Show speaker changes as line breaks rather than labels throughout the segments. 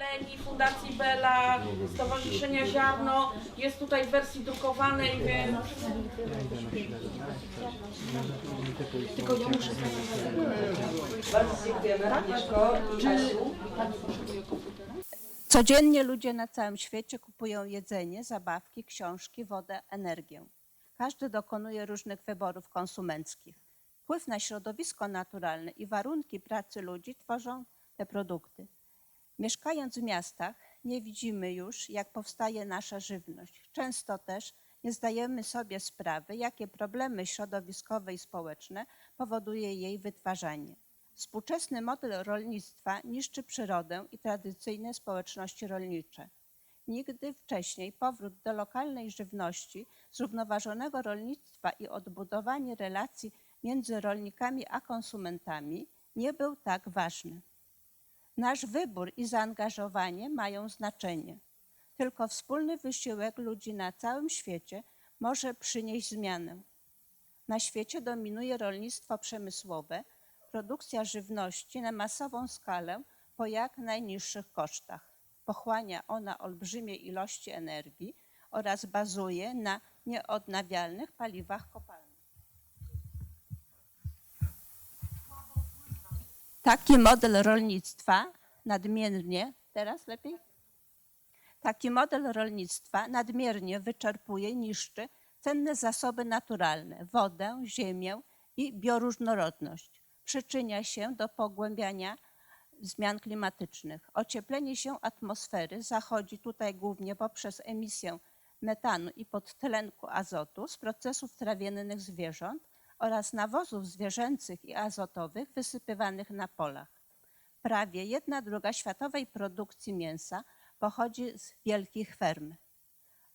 Leni, Fundacji Bela, Stowarzyszenia Ziarno. Jest tutaj w wersji drukowanej, więc... Tylko ja muszę
Bardzo dziękujemy. Agnieszko.
Codziennie ludzie na całym świecie kupują jedzenie, zabawki, książki, wodę, energię. Każdy dokonuje różnych wyborów konsumenckich. Wpływ na środowisko naturalne i warunki pracy ludzi tworzą te produkty. Mieszkając w miastach, nie widzimy już, jak powstaje nasza żywność. Często też nie zdajemy sobie sprawy, jakie problemy środowiskowe i społeczne powoduje jej wytwarzanie. Współczesny model rolnictwa niszczy przyrodę i tradycyjne społeczności rolnicze. Nigdy wcześniej powrót do lokalnej żywności, zrównoważonego rolnictwa i odbudowanie relacji między rolnikami a konsumentami nie był tak ważny. Nasz wybór i zaangażowanie mają znaczenie. Tylko wspólny wysiłek ludzi na całym świecie może przynieść zmianę. Na świecie dominuje rolnictwo przemysłowe, produkcja żywności na masową skalę po jak najniższych kosztach. Pochłania ona olbrzymie ilości energii oraz bazuje na nieodnawialnych paliwach kopalnych. Taki model rolnictwa nadmiernie, teraz lepiej? Taki model rolnictwa nadmiernie wyczerpuje niszczy cenne zasoby naturalne wodę, ziemię i bioróżnorodność. Przyczynia się do pogłębiania zmian klimatycznych. Ocieplenie się atmosfery zachodzi tutaj głównie poprzez emisję metanu i podtlenku azotu z procesów trawiennych zwierząt oraz nawozów zwierzęcych i azotowych wysypywanych na polach. Prawie jedna druga światowej produkcji mięsa pochodzi z wielkich ferm.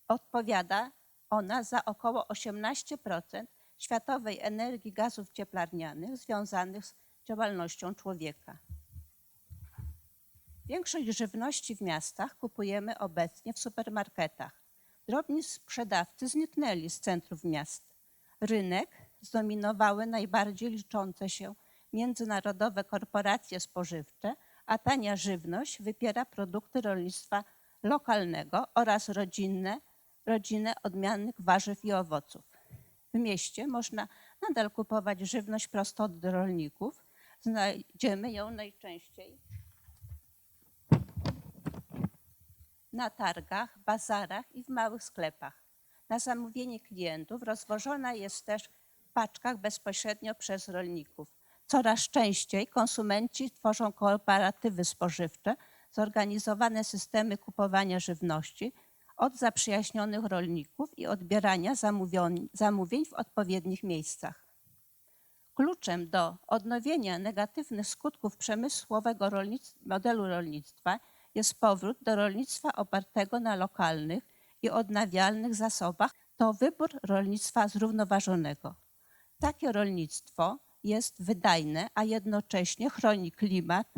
Odpowiada ona za około 18% światowej energii gazów cieplarnianych związanych z działalnością człowieka. Większość żywności w miastach kupujemy obecnie w supermarketach. Drobni sprzedawcy zniknęli z centrów miast. Rynek zdominowały najbardziej liczące się międzynarodowe korporacje spożywcze, a tania żywność wypiera produkty rolnictwa lokalnego oraz rodzinne, rodzinę odmiennych warzyw i owoców. W mieście można nadal kupować żywność prosto od rolników. Znajdziemy ją najczęściej na targach, bazarach i w małych sklepach. Na zamówienie klientów rozwożona jest też paczkach bezpośrednio przez rolników. Coraz częściej konsumenci tworzą kooperatywy spożywcze, zorganizowane systemy kupowania żywności od zaprzyjaźnionych rolników i odbierania zamówień w odpowiednich miejscach. Kluczem do odnowienia negatywnych skutków przemysłowego modelu rolnictwa jest powrót do rolnictwa opartego na lokalnych i odnawialnych zasobach. To wybór rolnictwa zrównoważonego. Takie rolnictwo jest wydajne, a jednocześnie chroni klimat,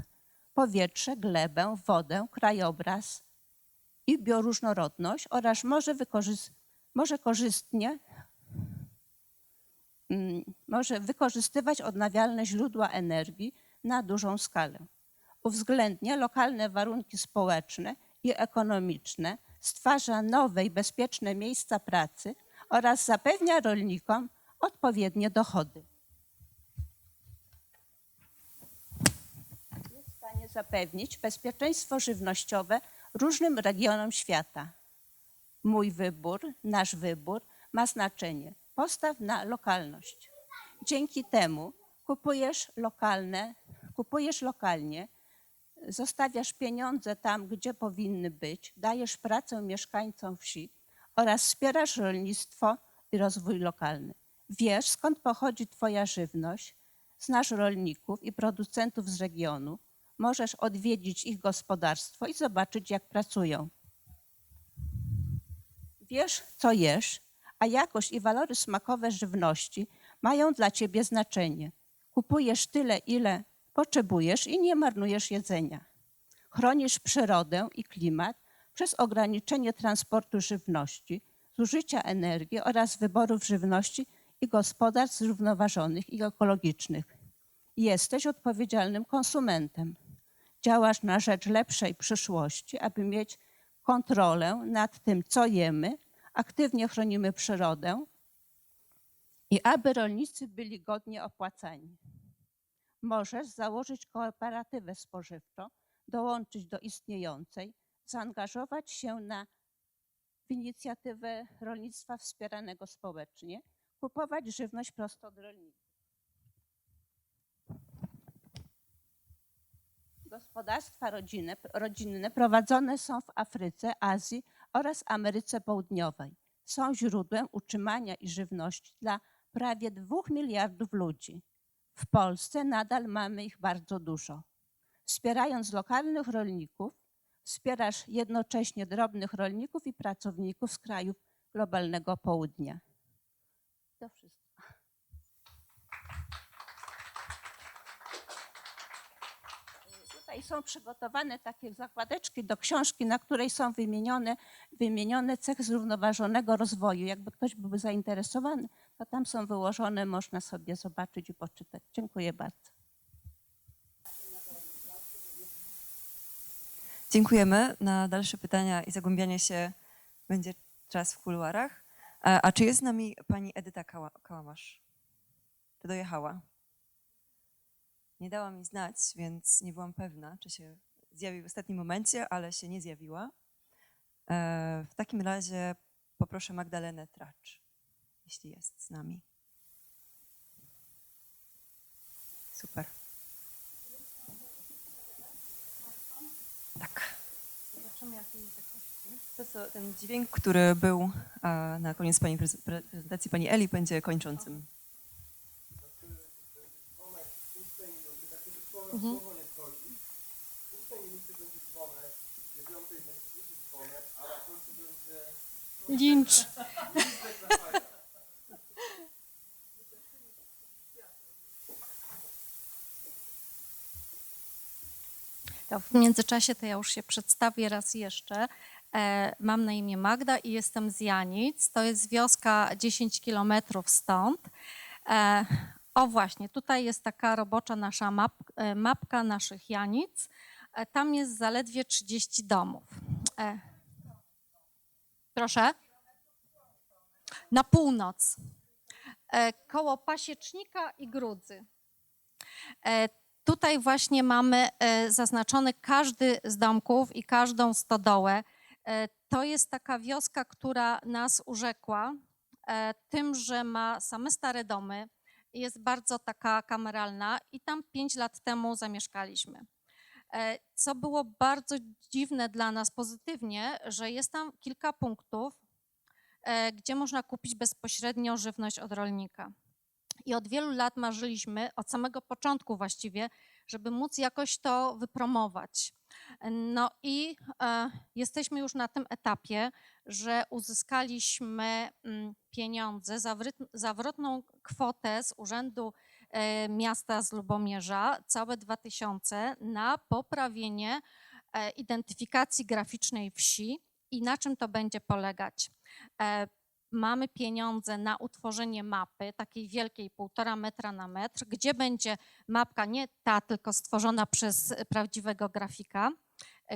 powietrze, glebę, wodę, krajobraz i bioróżnorodność oraz może, może korzystnie mm, może wykorzystywać odnawialne źródła energii na dużą skalę. Uwzględnia lokalne warunki społeczne i ekonomiczne, stwarza nowe i bezpieczne miejsca pracy oraz zapewnia rolnikom odpowiednie dochody. Jest w stanie zapewnić bezpieczeństwo żywnościowe różnym regionom świata. Mój wybór, nasz wybór ma znaczenie. Postaw na lokalność. Dzięki temu kupujesz lokalne, kupujesz lokalnie, zostawiasz pieniądze tam, gdzie powinny być, dajesz pracę mieszkańcom wsi oraz wspierasz rolnictwo i rozwój lokalny. Wiesz, skąd pochodzi Twoja żywność, znasz rolników i producentów z regionu, możesz odwiedzić ich gospodarstwo i zobaczyć, jak pracują. Wiesz, co jesz, a jakość i walory smakowe żywności mają dla ciebie znaczenie. Kupujesz tyle, ile potrzebujesz i nie marnujesz jedzenia. Chronisz przyrodę i klimat przez ograniczenie transportu żywności, zużycia energii oraz wyborów żywności i gospodarstw zrównoważonych i ekologicznych. Jesteś odpowiedzialnym konsumentem. działasz na rzecz lepszej przyszłości, aby mieć kontrolę nad tym, co jemy, aktywnie chronimy przyrodę i aby rolnicy byli godnie opłacani. Możesz założyć kooperatywę spożywczą, dołączyć do istniejącej, zaangażować się na w inicjatywę rolnictwa wspieranego społecznie, kupować żywność prosto od rolników. Gospodarstwa rodzinne, prowadzone są w Afryce, Azji oraz Ameryce Południowej. Są źródłem utrzymania i żywności dla prawie dwóch miliardów ludzi. W Polsce nadal mamy ich bardzo dużo. Wspierając lokalnych rolników, wspierasz jednocześnie drobnych rolników i pracowników z krajów globalnego południa. To wszystko. Tutaj są przygotowane takie zakładeczki do książki, na której są wymienione, wymienione cechy zrównoważonego rozwoju. Jakby ktoś byłby zainteresowany, to tam są wyłożone, można sobie zobaczyć i poczytać. Dziękuję bardzo.
Dziękujemy. Na dalsze pytania i zagłębianie się będzie czas w kuluarach. A, a czy jest z nami pani Edyta Kała- Kałamasz? Czy dojechała? Nie dała mi znać, więc nie byłam pewna, czy się zjawi w ostatnim momencie, ale się nie zjawiła. E, w takim razie poproszę Magdalenę Tracz, jeśli jest z nami. Super. Tak. To co, ten dźwięk, który był a, na koniec pani prez- pre- prezentacji pani Eli, będzie kończącym.
Lincz. To w międzyczasie to ja już się przedstawię raz jeszcze. E, Mam na imię Magda i jestem z Janic. To jest wioska 10 kilometrów stąd. E, O właśnie, tutaj jest taka robocza nasza map, e, mapka naszych Janic. Tam jest zaledwie 30 domów. Proszę? Na północ. Koło Pasiecznika i Grudzy. Tutaj właśnie mamy zaznaczony każdy z domków i każdą stodołę. E, To jest taka wioska, która nas urzekła e, tym, że ma same stare domy, jest bardzo taka kameralna i tam pięć lat temu zamieszkaliśmy. E, Co było bardzo dziwne dla nas pozytywnie, że jest tam kilka punktów, gdzie można kupić bezpośrednio żywność od rolnika. I od wielu lat marzyliśmy, od samego początku właściwie, żeby móc jakoś to wypromować. No i e, jesteśmy już na tym etapie, że uzyskaliśmy mm, pieniądze, zawrotną kwotę z Urzędu e, Miasta z Lubomierza, całe 2000, na poprawienie e, identyfikacji graficznej wsi i na czym to będzie polegać. Mamy pieniądze na utworzenie mapy, takiej wielkiej, półtora metra na metr, gdzie będzie mapka nie ta, tylko stworzona przez prawdziwego grafika,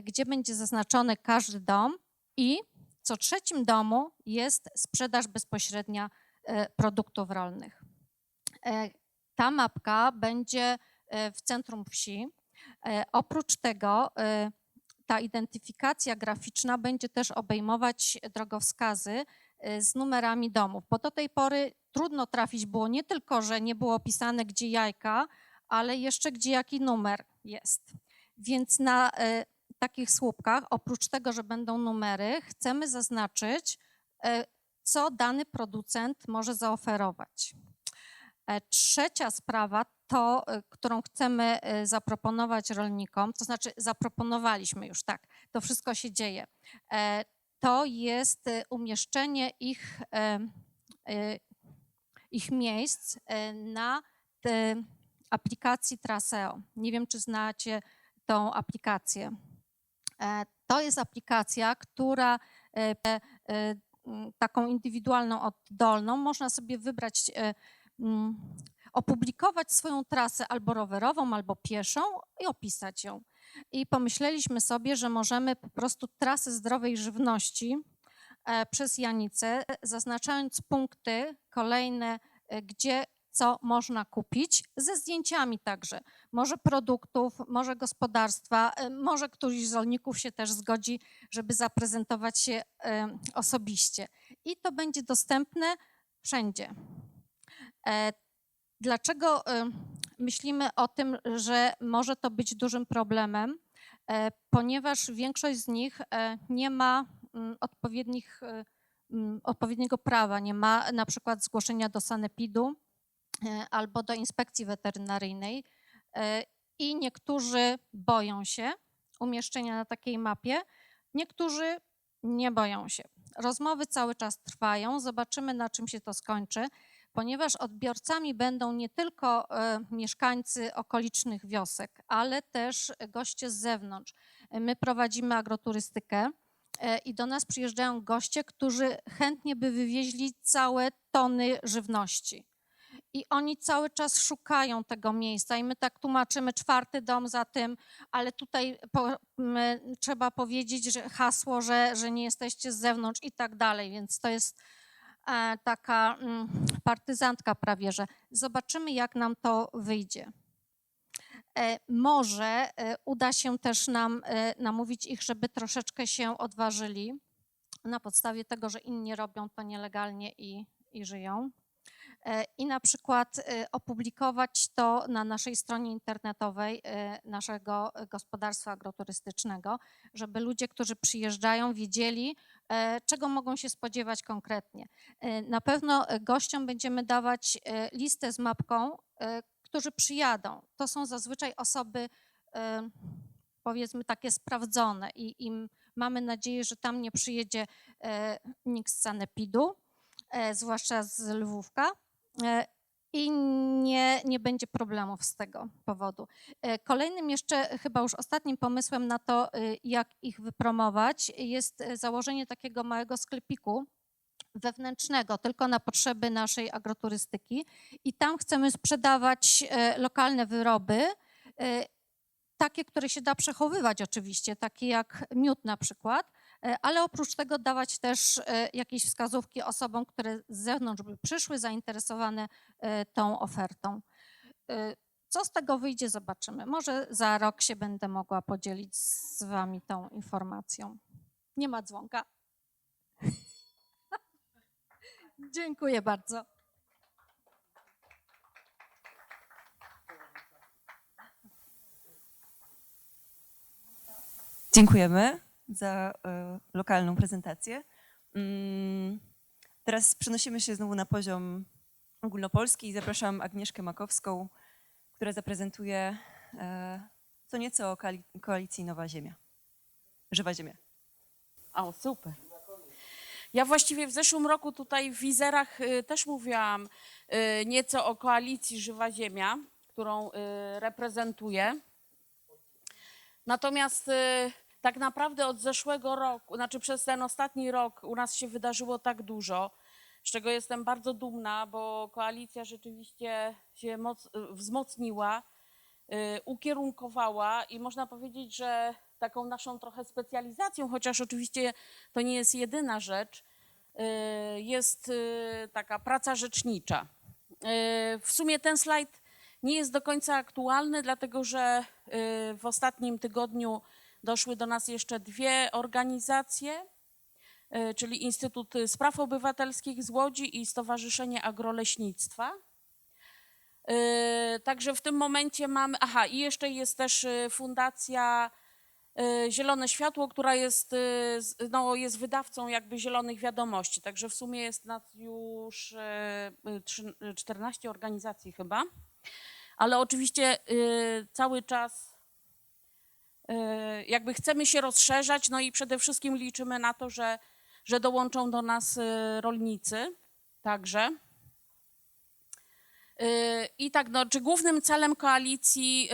gdzie będzie zaznaczony każdy dom i co trzecim domu jest sprzedaż bezpośrednia e, produktów rolnych. E, Ta mapka będzie e, w centrum wsi. Oprócz tego ta identyfikacja graficzna będzie też obejmować drogowskazy z numerami domów, bo do tej pory trudno trafić było nie tylko, że nie było opisane gdzie jajka, ale jeszcze gdzie jaki numer jest. Więc na e, takich słupkach, oprócz tego, że będą numery, chcemy zaznaczyć, e, co dany producent może zaoferować. E, Trzecia sprawa, to, e, którą chcemy e, zaproponować rolnikom, to znaczy zaproponowaliśmy już tak, to wszystko się dzieje. To jest e, umieszczenie ich, e, e, ich miejsc na aplikacji Traseo. Nie wiem, czy znacie tą aplikację. To jest aplikacja, która taką indywidualną, oddolną, można sobie wybrać, opublikować swoją trasę albo rowerową, albo pieszą i opisać ją. I pomyśleliśmy sobie, że możemy po prostu trasy zdrowej żywności e, przez Janicę, zaznaczając punkty kolejne, e, gdzie co można kupić, ze zdjęciami także. Może produktów, może gospodarstwa, e, może któryś z rolników się też zgodzi, żeby zaprezentować się osobiście. I to będzie dostępne wszędzie. Dlaczego myślimy o tym, że może to być dużym problemem? E, Ponieważ większość z nich e, nie ma mm, odpowiednich, e, mm, odpowiedniego prawa, nie ma na przykład zgłoszenia do sanepidu albo do inspekcji weterynaryjnej i niektórzy boją się umieszczenia na takiej mapie, niektórzy nie boją się. Rozmowy cały czas trwają, zobaczymy na czym się to skończy ponieważ odbiorcami będą nie tylko e, mieszkańcy okolicznych wiosek, ale też goście z zewnątrz. My prowadzimy agroturystykę e, i do nas przyjeżdżają goście, którzy chętnie by wywieźli całe tony żywności. I oni cały czas szukają tego miejsca i my tak tłumaczymy czwarty dom za tym, ale tutaj po, m, trzeba powiedzieć, że hasło, że, że nie jesteście z zewnątrz i tak dalej, więc to jest taka mm, partyzantka prawie, że zobaczymy jak nam to wyjdzie. E, Może e, uda się też nam e, namówić ich, żeby troszeczkę się odważyli na podstawie tego, że inni robią to nielegalnie i, i żyją. E, I na przykład e, opublikować to na naszej stronie internetowej e, naszego gospodarstwa agroturystycznego, żeby ludzie, którzy przyjeżdżają, wiedzieli, e, czego mogą się spodziewać konkretnie. E, Na pewno e, gościom będziemy dawać e, listę z mapką, e, którzy przyjadą. To są zazwyczaj osoby, e, powiedzmy, takie sprawdzone i, i mamy nadzieję, że tam nie przyjedzie e, nikt z sanepidu, e, zwłaszcza z Lwówka. E, I nie, nie będzie problemów z tego powodu. E, Kolejnym jeszcze, chyba już ostatnim pomysłem na to, y, jak ich wypromować, jest e, założenie takiego małego sklepiku wewnętrznego, tylko na potrzeby naszej agroturystyki. I tam chcemy sprzedawać e, lokalne wyroby, e, takie, które się da przechowywać oczywiście, takie jak miód na przykład, e, ale oprócz tego dawać też e, jakieś wskazówki osobom, które z zewnątrz by przyszły zainteresowane e, tą ofertą. E, Co z tego wyjdzie, zobaczymy. Może za rok się będę mogła podzielić z Wami tą informacją. Nie ma dzwonka. Dziękuję bardzo.
Dziękujemy za e, lokalną prezentację. Mm, Teraz przenosimy się znowu na poziom ogólnopolski i zapraszam Agnieszkę Makowską, która zaprezentuje e, co nieco o koali- koalicji Nowa Ziemia. Żywa Ziemia.
O, super. Ja właściwie w zeszłym roku tutaj w Wizerach y, też mówiłam nieco o koalicji Żywa Ziemia, którą reprezentuję. Natomiast tak naprawdę od zeszłego roku, znaczy przez ten ostatni rok u nas się wydarzyło tak dużo, z czego jestem bardzo dumna, bo koalicja rzeczywiście się moc, wzmocniła, y, ukierunkowała i można powiedzieć, że taką naszą trochę specjalizacją, chociaż oczywiście to nie jest jedyna rzecz, y, jest y, taka praca rzecznicza. W sumie ten slajd nie jest do końca aktualny, dlatego że w ostatnim tygodniu doszły do nas jeszcze dwie organizacje, y, czyli Instytut Spraw Obywatelskich z Łodzi i Stowarzyszenie Agroleśnictwa. Y, Także w tym momencie mamy, aha, i jeszcze jest też y, Fundacja Zielone Światło, która jest, no, jest wydawcą jakby Zielonych Wiadomości. Także w sumie jest nas już y, y, trzy- y, 14 organizacji chyba. Ale oczywiście cały czas jakby chcemy się rozszerzać, no i przede wszystkim liczymy na to, że, że dołączą do nas y, rolnicy także. Y, I tak, no, czy głównym celem koalicji,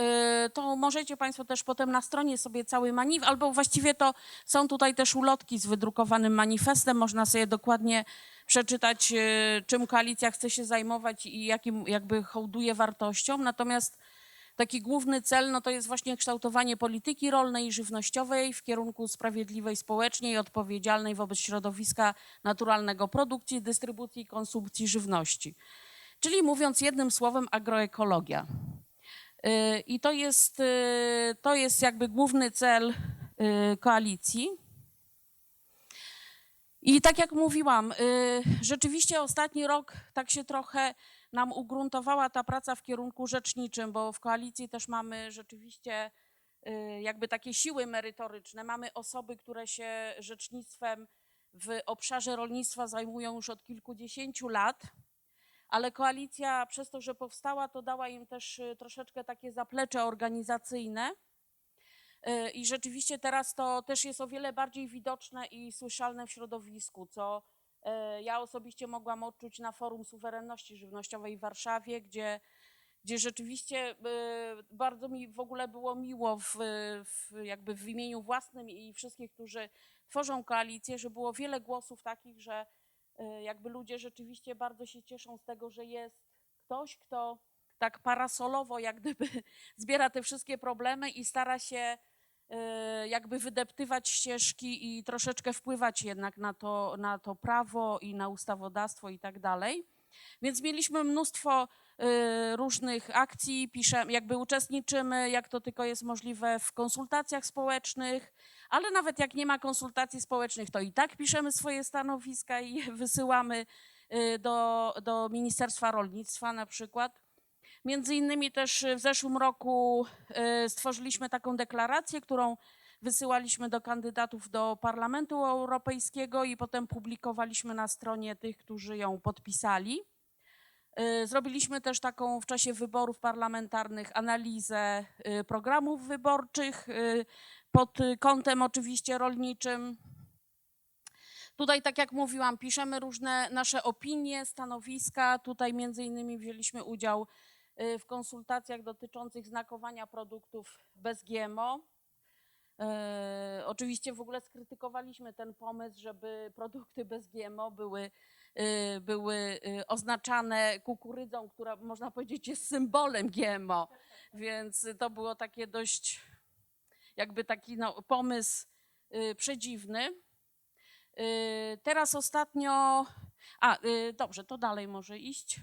y, to możecie Państwo też potem na stronie sobie cały manifest, albo właściwie to są tutaj też ulotki z wydrukowanym manifestem, można sobie dokładnie przeczytać, y, czym koalicja chce się zajmować i jakim jakby hołduje wartościom. Natomiast taki główny cel no to jest właśnie kształtowanie polityki rolnej i żywnościowej w kierunku sprawiedliwej społecznie i odpowiedzialnej wobec środowiska naturalnego produkcji, dystrybucji i konsumpcji żywności. Czyli mówiąc jednym słowem agroekologia. Y, I to jest, y, to jest jakby główny cel y, koalicji. I tak jak mówiłam, rzeczywiście ostatni rok tak się trochę nam ugruntowała ta praca w kierunku rzeczniczym, bo w koalicji też mamy rzeczywiście y, jakby takie siły merytoryczne. Mamy osoby, które się rzecznictwem w obszarze rolnictwa zajmują już od kilkudziesięciu lat, ale koalicja przez to, że powstała, to dała im też y, troszeczkę takie zaplecze organizacyjne. Y, I rzeczywiście teraz to też jest o wiele bardziej widoczne i słyszalne w środowisku, co ja osobiście mogłam odczuć na Forum Suwerenności Żywnościowej w Warszawie, gdzie, gdzie rzeczywiście y, bardzo mi w ogóle było miło w, w, jakby w imieniu własnym i wszystkich, którzy tworzą koalicję, że było wiele głosów takich, że y, jakby ludzie rzeczywiście bardzo się cieszą z tego, że jest ktoś, kto tak parasolowo jak gdyby zbiera te wszystkie problemy i stara się jakby wydeptywać ścieżki i troszeczkę wpływać jednak na to, na to prawo i na ustawodawstwo i tak dalej. Więc mieliśmy mnóstwo y, różnych akcji, piszemy, jakby uczestniczymy, jak to tylko jest możliwe w konsultacjach społecznych, ale nawet jak nie ma konsultacji społecznych, to i tak piszemy swoje stanowiska i je wysyłamy y, do, do Ministerstwa Rolnictwa na przykład. Między innymi też w zeszłym roku y, stworzyliśmy taką deklarację, którą wysyłaliśmy do kandydatów do Parlamentu Europejskiego i potem publikowaliśmy na stronie tych, którzy ją podpisali. Y, Zrobiliśmy też taką w czasie wyborów parlamentarnych analizę programów wyborczych pod kątem oczywiście rolniczym. Tutaj, tak jak mówiłam, piszemy różne nasze opinie, stanowiska. Tutaj między innymi wzięliśmy udział y, w konsultacjach dotyczących znakowania produktów bez GMO. E, Oczywiście w ogóle skrytykowaliśmy ten pomysł, żeby produkty bez GMO były, y, były y, oznaczane kukurydzą, która można powiedzieć jest symbolem GMO. Więc to było takie dość, jakby taki no, pomysł y, przedziwny. Y, Teraz ostatnio, a y, dobrze, to dalej może iść.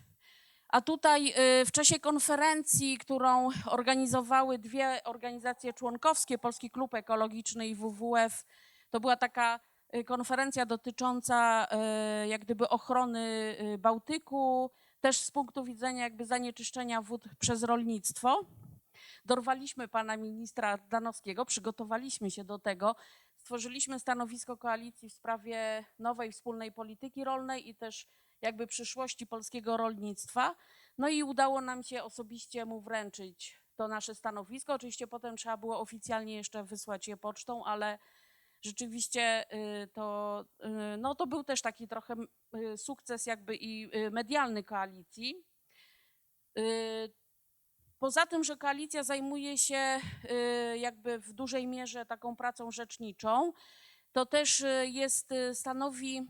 A tutaj y, w czasie konferencji, którą organizowały dwie organizacje członkowskie, Polski Klub Ekologiczny i WWF, to była taka y, konferencja dotycząca y, jak gdyby ochrony Bałtyku, też z punktu widzenia jakby zanieczyszczenia wód przez rolnictwo. Dorwaliśmy pana ministra Danowskiego, przygotowaliśmy się do tego, stworzyliśmy stanowisko koalicji w sprawie nowej wspólnej polityki rolnej i też jakby przyszłości polskiego rolnictwa. No i udało nam się osobiście mu wręczyć to nasze stanowisko. Oczywiście potem trzeba było oficjalnie jeszcze wysłać je pocztą, ale rzeczywiście y, to, y, no to był też taki trochę y, sukces jakby i medialny koalicji. Poza tym, że koalicja zajmuje się jakby w dużej mierze taką pracą rzeczniczą, to też y, jest, y, stanowi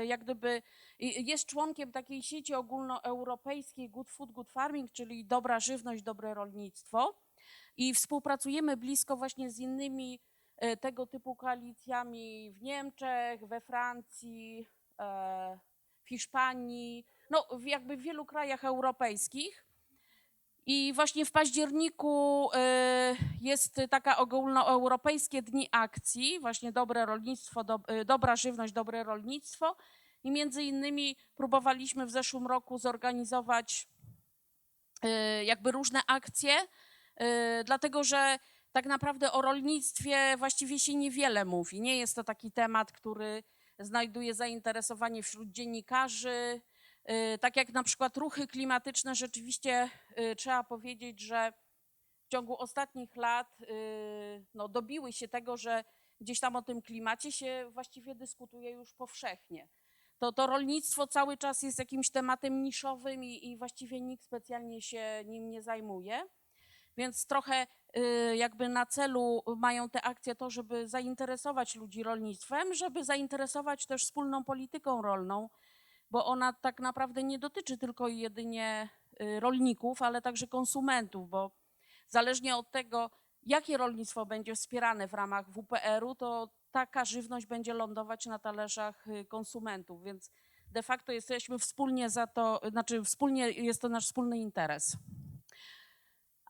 y, jak gdyby, jest członkiem takiej sieci ogólnoeuropejskiej Good Food, Good Farming, czyli dobra żywność, dobre rolnictwo. I współpracujemy blisko właśnie z innymi tego typu koalicjami w Niemczech, we Francji, e, w Hiszpanii, no jakby w wielu krajach europejskich. I właśnie w październiku y, jest taka ogólnoeuropejskie dni akcji, właśnie dobre rolnictwo, do, y, dobra żywność, dobre rolnictwo. I między innymi próbowaliśmy w zeszłym roku zorganizować y, jakby różne akcje, dlatego że tak naprawdę o rolnictwie właściwie się niewiele mówi. Nie jest to taki temat, który znajduje zainteresowanie wśród dziennikarzy. Y, Tak jak na przykład ruchy klimatyczne, rzeczywiście y, trzeba powiedzieć, że w ciągu ostatnich lat y, no, dobiły się tego, że gdzieś tam o tym klimacie się właściwie dyskutuje już powszechnie. To, to rolnictwo cały czas jest jakimś tematem niszowym i, i właściwie nikt specjalnie się nim nie zajmuje. Więc trochę jakby na celu mają te akcje to, żeby zainteresować ludzi rolnictwem, żeby zainteresować też wspólną polityką rolną, bo ona tak naprawdę nie dotyczy tylko i jedynie y, rolników, ale także konsumentów, bo zależnie od tego, jakie rolnictwo będzie wspierane w ramach WPR-u, to taka żywność będzie lądować na talerzach y, konsumentów, więc de facto jesteśmy wspólnie za to, znaczy wspólnie jest to nasz wspólny interes.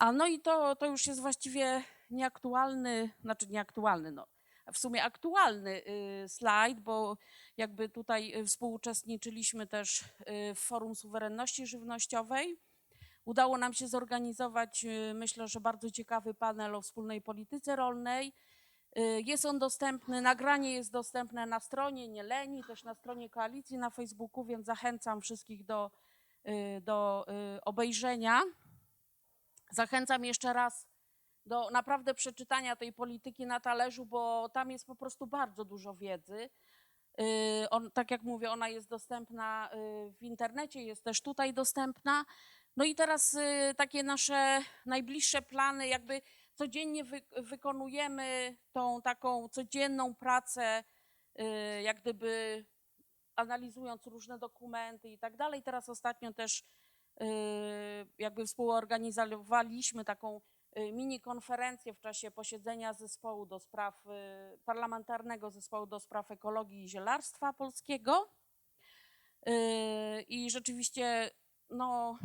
A no i to, to już jest właściwie nieaktualny, znaczy nieaktualny, no w sumie aktualny y, slajd, bo jakby tutaj y, współuczestniczyliśmy też y, w Forum Suwerenności Żywnościowej. Udało nam się zorganizować, myślę, że bardzo ciekawy panel o wspólnej polityce rolnej. Jest on dostępny, nagranie jest dostępne na stronie Nieleni, też na stronie koalicji na Facebooku, więc zachęcam wszystkich do, do obejrzenia. Zachęcam jeszcze raz do naprawdę przeczytania tej polityki na talerzu, bo tam jest po prostu bardzo dużo wiedzy. Y, On, tak jak mówię, ona jest dostępna y, w internecie, jest też tutaj dostępna. No i teraz y, takie nasze najbliższe plany, jakby codziennie wy, wykonujemy tą taką codzienną pracę, jak gdyby analizując różne dokumenty i tak dalej. Teraz ostatnio też jakby współorganizowaliśmy taką mini konferencję w czasie posiedzenia zespołu do spraw, y, parlamentarnego zespołu do spraw ekologii i zielarstwa polskiego. Y, I rzeczywiście, no,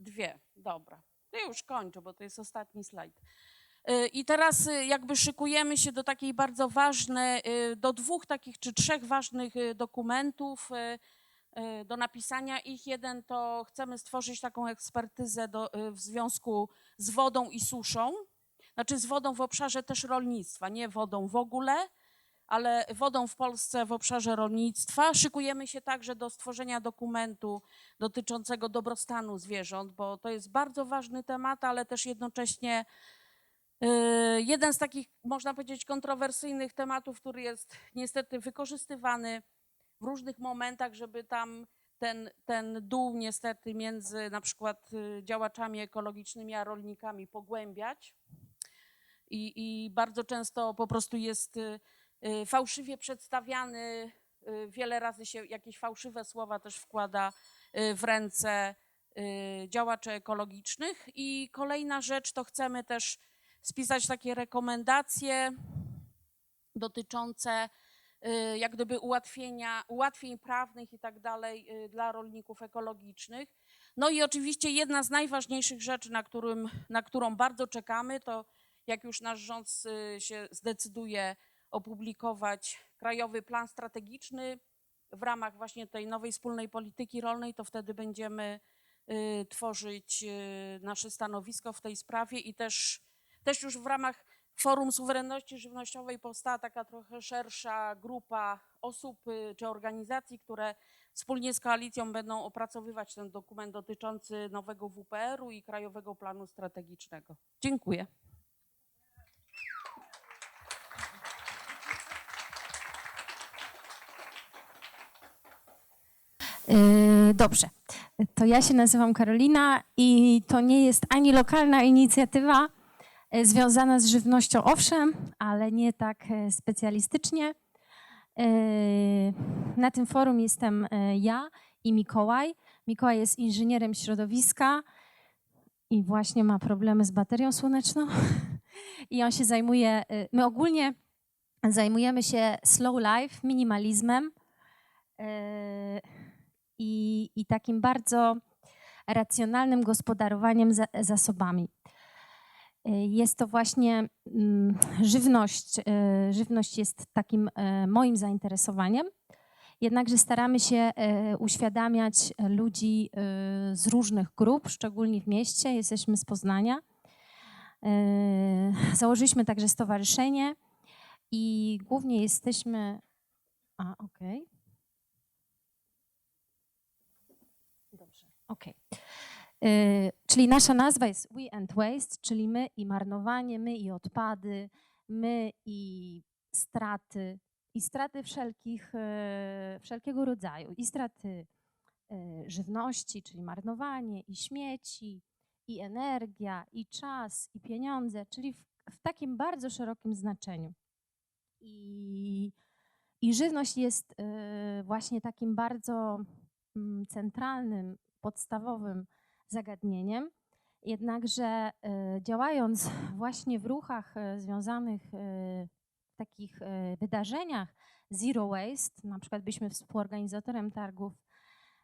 dwie, dobra. Ja już kończę, bo to jest ostatni slajd. Y, I teraz y, jakby szykujemy się do takiej bardzo ważnej, y, do dwóch takich czy trzech ważnych y, dokumentów y, y, do napisania. Ich jeden to chcemy stworzyć taką ekspertyzę do, y, w związku z wodą i suszą. Znaczy z wodą w obszarze też rolnictwa, nie wodą w ogóle, ale wodą w Polsce w obszarze rolnictwa. Szykujemy się także do stworzenia dokumentu dotyczącego dobrostanu zwierząt, bo to jest bardzo ważny temat, ale też jednocześnie y, jeden z takich, można powiedzieć, kontrowersyjnych tematów, który jest niestety wykorzystywany w różnych momentach, żeby tam ten, ten dół niestety między na przykład y, działaczami ekologicznymi a rolnikami pogłębiać. I, I bardzo często po prostu jest y, y, fałszywie przedstawiany, wiele razy się jakieś fałszywe słowa też wkłada w ręce działaczy ekologicznych. I kolejna rzecz to chcemy też spisać takie rekomendacje dotyczące jak gdyby ułatwienia, ułatwień prawnych i tak dalej y, dla rolników ekologicznych. No i oczywiście jedna z najważniejszych rzeczy, na, którym, na którą bardzo czekamy, to jak już nasz rząd y, się zdecyduje opublikować krajowy plan strategiczny w ramach właśnie tej nowej wspólnej polityki rolnej, to wtedy będziemy y, tworzyć y, nasze stanowisko w tej sprawie i też, też już w ramach Forum Suwerenności Żywnościowej powstała taka trochę szersza grupa osób y, czy organizacji, które wspólnie z koalicją będą opracowywać ten dokument dotyczący nowego WPR-u i Krajowego Planu Strategicznego. Dziękuję.
Yy, Dobrze. To ja się nazywam Karolina i to nie jest ani lokalna inicjatywa związana z żywnością, owszem, ale nie tak e, specjalistycznie. Yy, Na tym forum jestem e, ja i Mikołaj. Mikołaj jest inżynierem środowiska i właśnie ma problemy z baterią słoneczną. I on się zajmuje, e, my ogólnie zajmujemy się slow life, minimalizmem. e, i, i takim bardzo racjonalnym gospodarowaniem za, zasobami. Y, Jest to właśnie mm, żywność. y, Żywność jest takim e, moim zainteresowaniem. Jednakże staramy się uświadamiać ludzi z różnych grup, szczególnie w mieście. Jesteśmy z Poznania. Założyliśmy także stowarzyszenie i głównie jesteśmy. A, okej. Dobrze, okej. Y, Czyli nasza nazwa jest We and Waste, czyli my i marnowanie, my i odpady, my i straty, i straty wszelkich, e, wszelkiego rodzaju, i straty e, żywności, czyli marnowanie, i śmieci, i energia, i czas, i pieniądze, czyli w, w takim bardzo szerokim znaczeniu. I, i żywność jest właśnie takim bardzo mm, centralnym, podstawowym zagadnieniem. Jednakże e, działając właśnie w ruchach e, związanych w takich wydarzeniach Zero Waste, na przykład byliśmy współorganizatorem targów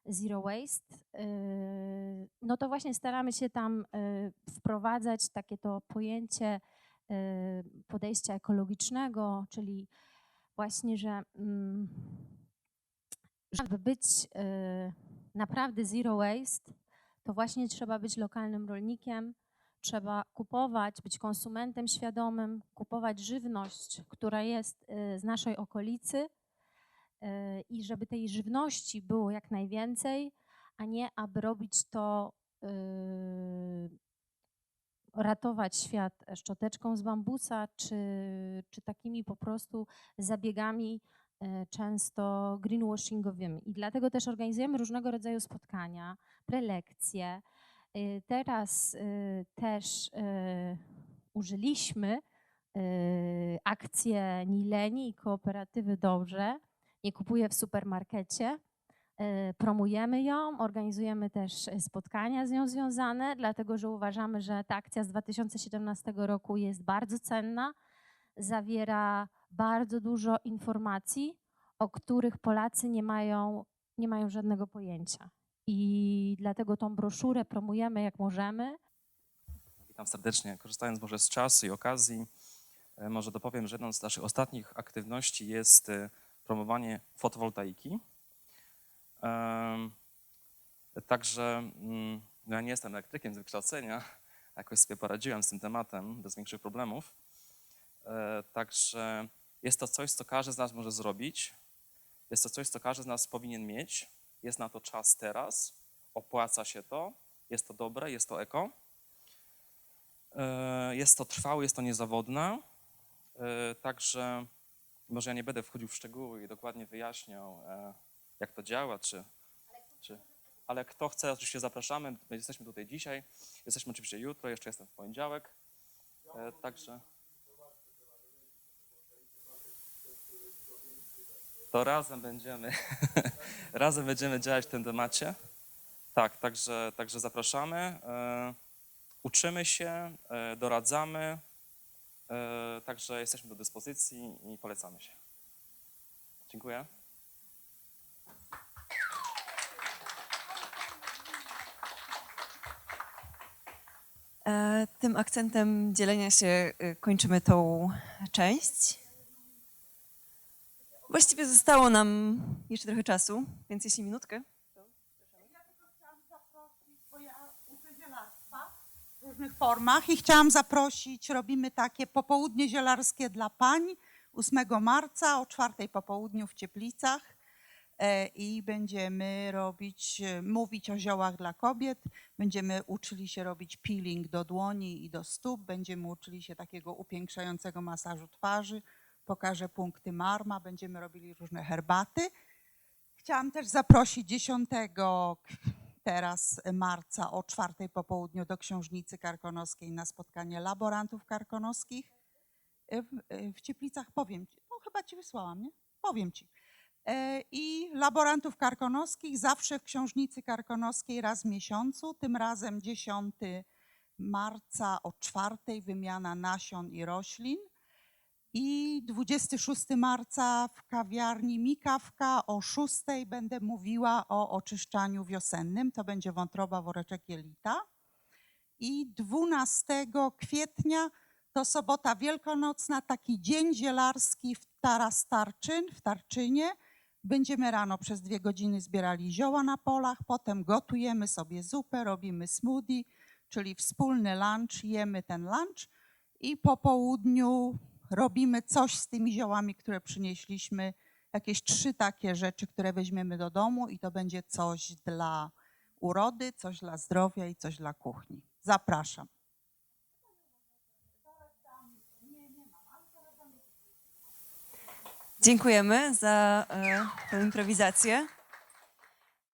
Zero Waste, no to właśnie staramy się tam wprowadzać takie to pojęcie podejścia ekologicznego, czyli właśnie, że mm, żeby być naprawdę zero waste, to właśnie trzeba być lokalnym rolnikiem, trzeba kupować, być konsumentem świadomym, kupować żywność, która jest e, z naszej okolicy e, i żeby tej żywności było jak najwięcej, a nie aby robić to, e, ratować świat szczoteczką z bambusa, czy, czy takimi po prostu zabiegami często greenwashingowymi. I dlatego też organizujemy różnego rodzaju spotkania, prelekcje. E, Teraz e, też e, użyliśmy e, akcję Nileni i kooperatywy Dobrze. Nie kupuję w supermarkecie. E, Promujemy ją, organizujemy też e, spotkania z nią związane, dlatego że uważamy, że ta akcja z 2017 roku jest bardzo cenna, zawiera bardzo dużo informacji, o których Polacy nie mają, nie mają żadnego pojęcia. I dlatego tą broszurę promujemy jak możemy.
Witam serdecznie. Korzystając może z czasu i okazji, e, może dopowiem, że jedną z naszych ostatnich aktywności jest e, promowanie fotowoltaiki. Także mm, no ja nie jestem elektrykiem z wykształcenia, jakoś sobie poradziłem z tym tematem bez większych problemów. E, Także jest to coś, co każdy z nas może zrobić. Jest to coś, co każdy z nas powinien mieć. Jest na to czas teraz. Opłaca się to. Jest to dobre, jest to eko. E, Jest to trwałe, jest to niezawodne. E, Także może ja nie będę wchodził w szczegóły i dokładnie wyjaśniał, jak to działa, czy, czy. Ale kto chce, oczywiście zapraszamy. My Jesteśmy tutaj dzisiaj, jesteśmy oczywiście jutro, jeszcze jestem w poniedziałek. Także. To razem będziemy, razem będziemy działać w tym temacie. Tak, także, także zapraszamy. E, Uczymy się, e, doradzamy, e, także jesteśmy do dyspozycji i polecamy się. Dziękuję.
Tym akcentem dzielenia się kończymy tą część. Właściwie zostało nam jeszcze trochę czasu, więc jeśli minutkę.
w różnych formach. I chciałam zaprosić, robimy takie popołudnie zielarskie dla pań 8 marca o czwartej po południu w Cieplicach. E, i będziemy robić, e, mówić o ziołach dla kobiet, będziemy uczyli się robić peeling do dłoni i do stóp, będziemy uczyli się takiego upiększającego masażu twarzy, pokażę punkty marma, będziemy robili różne herbaty. Chciałam też zaprosić 10 teraz marca o czwartej po południu do Książnicy Karkonoskiej na spotkanie laborantów karkonoskich. E, W, e, w Cieplicach powiem ci, no chyba ci wysłałam, nie? Powiem ci. E, I laborantów karkonoskich zawsze w Książnicy Karkonoskiej raz w miesiącu, tym razem 10 marca o czwartej wymiana nasion i roślin. I 26 marca w kawiarni Mikawka o 6 będę mówiła o oczyszczaniu wiosennym. To będzie wątroba, woreczek jelita. I 12 kwietnia to sobota wielkanocna, taki dzień zielarski w Taras Tarczyn, w Tarczynie. Będziemy rano przez dwie godziny zbierali zioła na polach, potem gotujemy sobie zupę, robimy smoothie, czyli wspólny lunch, jemy ten lunch i po południu robimy coś z tymi ziołami, które przynieśliśmy, jakieś trzy takie rzeczy, które weźmiemy do domu i to będzie coś dla urody, coś dla zdrowia i coś dla kuchni. Zapraszam.
Dziękujemy za e, tę improwizację.